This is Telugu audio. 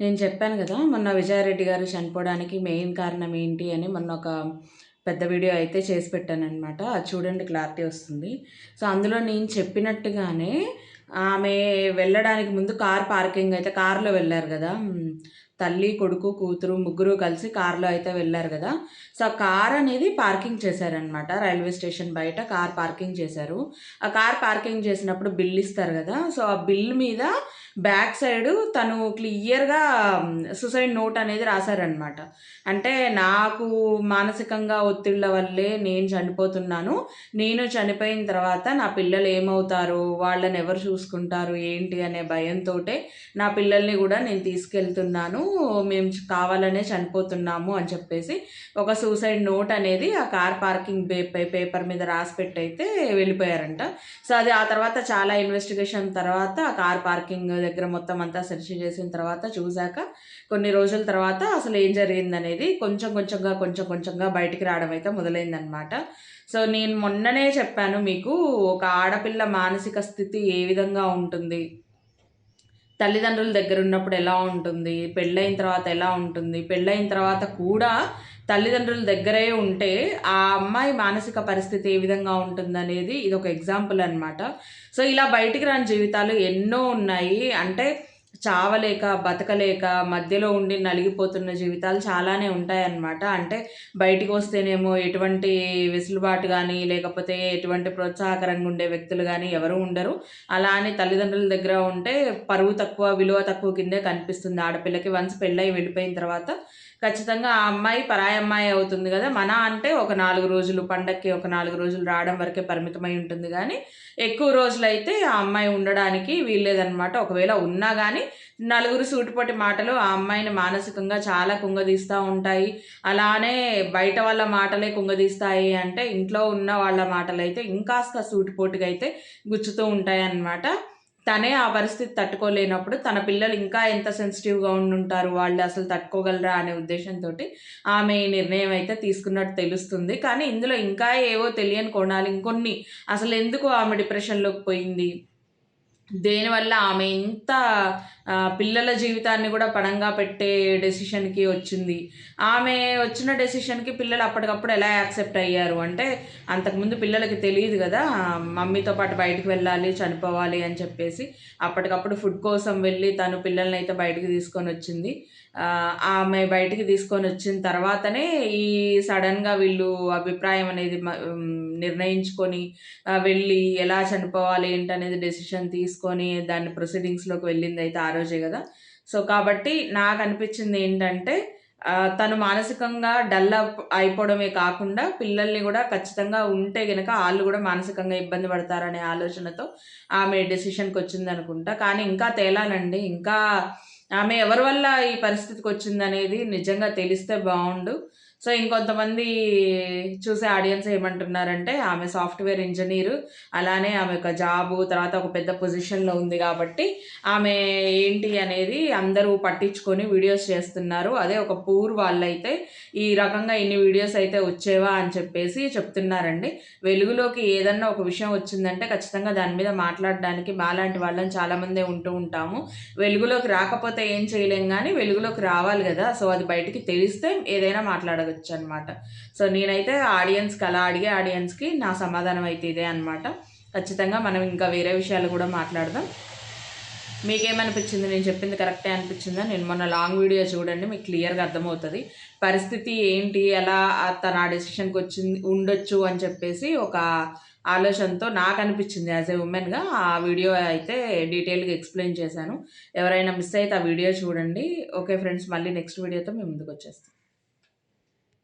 నేను చెప్పాను కదా మొన్న విజయారెడ్డి గారు చనిపోవడానికి మెయిన్ కారణం ఏంటి అని మొన్న ఒక పెద్ద వీడియో అయితే చేసి పెట్టానమాట అది చూడండి క్లారిటీ వస్తుంది. సో అందులో నేను చెప్పినట్టుగానే ఆమె వెళ్ళడానికి ముందు కార్ పార్కింగ్ అయితే కార్లో వెళ్ళారు కదా. తల్లి కొడుకు కూతురు ముగ్గురు కలిసి కార్లో అయితే వెళ్ళారు కదా. సో ఆ కార్ అనేది పార్కింగ్ చేశారనమాట రైల్వే స్టేషన్ బయట కార్ పార్కింగ్ చేశారు. ఆ కార్ పార్కింగ్ చేసినప్పుడు బిల్ ఇస్తారు కదా. సో ఆ బిల్ మీద బ్యాక్ సైడ్ తను క్లియర్గా సుసైడ్ నోట్ అనేది రాశారనమాట అంటే నాకు మానసికంగా ఒత్తిళ్ళ వల్లే నేను చనిపోతున్నాను. నేను చనిపోయిన తర్వాత నా పిల్లలు ఏమవుతారు? వాళ్ళని ఎవరు చూసుకుంటారు? ఏంటి? అనే భయంతో నా పిల్లల్ని కూడా నేను తీసుకెళ్తున్నాను. మేము కావాలనే చనిపోతున్నాము అని చెప్పేసి ఒక సూసైడ్ నోట్ అనేది ఆ కార్ పార్కింగ్ పేపర్ మీద రాసి అయితే వెళ్ళిపోయారంట. సో అది ఆ తర్వాత చాలా ఇన్వెస్టిగేషన్ తర్వాత ఆ కార్ పార్కింగ్ దగ్గర మొత్తం అంతా సెర్చ్ చేసిన తర్వాత చూశాక కొన్ని రోజుల తర్వాత అసలు ఏం జరిగిందనేది కొంచెం కొంచెంగా కొంచెం కొంచెంగా బయటికి రావడం అయితే మొదలైందనమాట సో నేను మొన్ననే చెప్పాను మీకు ఒక ఆడపిల్ల మానసిక స్థితి ఏ విధంగా ఉంటుంది? తల్లిదండ్రుల దగ్గర ఉన్నప్పుడు ఎలా ఉంటుంది పెళ్ళైన తర్వాత ఎలా ఉంటుంది పెళ్ళైన తర్వాత కూడా తల్లిదండ్రుల దగ్గరే ఉంటే ఆ అమ్మాయి మానసిక పరిస్థితి ఏ విధంగా ఉంటుందనేది ఇది ఒక ఎగ్జాంపుల్ అనమాట సో ఇలా బయటికి రాని జీవితాలు ఎన్నో ఉన్నాయి. అంటే చావలేక బతకలేక మధ్యలో ఉండి నలిగిపోతున్న జీవితాలు చాలానే ఉంటాయన్నమాట. అంటే బయటికి వస్తేనేమో ఎటువంటి వెసులుబాటు కానీ లేకపోతే ఎటువంటి ప్రోత్సాహకరంగా ఉండే వ్యక్తులు కానీ ఎవరు ఉండరు. అలా అని తల్లిదండ్రుల దగ్గర ఉంటే పరువు తక్కువ విలువ తక్కువ కిందే కనిపిస్తుంది. ఆడపిల్లకి వన్స్ పెళ్ళై వెళ్ళిపోయిన తర్వాత ఖచ్చితంగా ఆ అమ్మాయి పరాయి అమ్మాయి అవుతుంది కదా. మన అంటే ఒక నాలుగు రోజులు పండక్కి ఒక నాలుగు రోజులు రావడం వరకే పరిమితమై ఉంటుంది. కానీ ఎక్కువ రోజులైతే ఆ అమ్మాయి ఉండడానికి వీల్లేదనమాట ఒకవేళ ఉన్నా కానీ నలుగురు సూటిపోటి మాటలు ఆ అమ్మాయిని మానసికంగా చాలా కుంగదీస్తూ ఉంటాయి. అలానే బయట వాళ్ళ మాటలే కుంగదీస్తాయి అంటే ఇంట్లో ఉన్న వాళ్ళ మాటలు అయితే ఇంకాస్త సూటిపోటుగా అయితే గుచ్చుతూ ఉంటాయి అన్నమాట తనే ఆ పరిస్థితి తట్టుకోలేనప్పుడు తన పిల్లలు ఇంకా ఎంత సెన్సిటివ్గా ఉండుంటారు వాళ్ళు అసలు తట్టుకోగలరా అనే ఉద్దేశంతో ఆమె నిర్ణయం అయితే తీసుకున్నట్టు తెలుస్తుంది. కానీ ఇందులో ఇంకా ఏవో తెలియని కోణాలు ఇంకొన్ని. అసలు ఎందుకు ఆమె డిప్రెషన్లోకి పోయింది? దేనివల్ల ఆమె ఇంత పిల్లల జీవితాన్ని కూడా పడంగా పెట్టే డెసిషన్కి వచ్చింది? ఆమె వచ్చిన డెసిషన్కి పిల్లలు అప్పటికప్పుడు ఎలా యాక్సెప్ట్ అయ్యారు? అంటే అంతకుముందు పిల్లలకి తెలియదు కదా మమ్మీతో పాటు బయటకు వెళ్ళాలి చనిపోవాలి అని చెప్పేసి అప్పటికప్పుడు ఫుడ్ కోసం వెళ్ళి తను పిల్లల్ని అయితే బయటకు తీసుకొని వచ్చింది. ఆమె బయటికి తీసుకొని వచ్చిన తర్వాతనే ఈ సడన్గా వీళ్ళు అభిప్రాయం అనేది నిర్ణయించుకొని వెళ్ళి ఎలా చనిపోవాలి ఏంటనేది డెసిషన్ తీసుకొని దాన్ని ప్రొసీడింగ్స్లోకి వెళ్ళింది అయితే ఆ రోజే కదా. సో కాబట్టి నాకు అనిపించింది ఏంటంటే తను మానసికంగా డల్ అయిపోవడమే కాకుండా పిల్లల్ని కూడా ఖచ్చితంగా ఉంటే గనక వాళ్ళు కూడా మానసికంగా ఇబ్బంది పడతారనే ఆలోచనతో ఆమె డెసిషన్కి వచ్చింది అనుకుంటా. కానీ ఇంకా తేలాలండి. ఇంకా ఆమె ఎవరి వల్ల ఈ పరిస్థితికి వచ్చిందనేది నిజంగా తెలిస్తే బాగుండు. సో ఇంకొంతమంది చూసే ఆడియన్స్ ఏమంటున్నారంటే ఆమె సాఫ్ట్వేర్ ఇంజనీరు అలానే ఆమె ఒక జాబు తర్వాత ఒక పెద్ద పొజిషన్లో ఉంది కాబట్టి ఆమె ఏంటి అనేది అందరూ పట్టించుకొని వీడియోస్ చేస్తున్నారు. అదే ఒక పూర్ వాళ్ళైతే ఈ రకంగా ఇన్ని వీడియోస్ అయితే వచ్చేవా అని చెప్పేసి చెప్తున్నారండి. వెలుగులోకి ఏదన్నా ఒక విషయం వచ్చిందంటే ఖచ్చితంగా దాని మీద మాట్లాడడానికి మాలాంటి వాళ్ళని చాలామందే ఉంటూ ఉంటాము. వెలుగులోకి రాకపోతే ఏం చేయలేం కానీ వెలుగులోకి రావాలి కదా. సో అది బయటికి తెలిస్తే ఏదైనా మాట్లాడదు అడగచ్చు అనమాట సో నేనైతే ఆడియన్స్కి అలా అడిగే ఆడియన్స్కి నా సమాధానం అయితే ఇదే అనమాట. ఖచ్చితంగా మనం ఇంకా వేరే విషయాలు కూడా మాట్లాడదాం. మీకేమనిపించింది? నేను చెప్పింది కరెక్టే అనిపించిందా? నేను మొన్న లాంగ్ వీడియో చూడండి మీకు క్లియర్గా అర్థమవుతుంది. పరిస్థితి ఏంటి? ఎలా తన ఆ డెసిషన్కి వచ్చింది ఉండొచ్చు అని చెప్పేసి ఒక ఆలోచనతో నాకు అనిపించింది యాజ్ ఏ ఉమెన్గా. ఆ వీడియో అయితే డీటెయిల్గా ఎక్స్ప్లెయిన్ చేశాను. ఎవరైనా మిస్ అయితే ఆ వీడియో చూడండి. ఓకే ఫ్రెండ్స్ మళ్ళీ నెక్స్ట్ వీడియోతో మేము ముందుకు వచ్చేస్తాం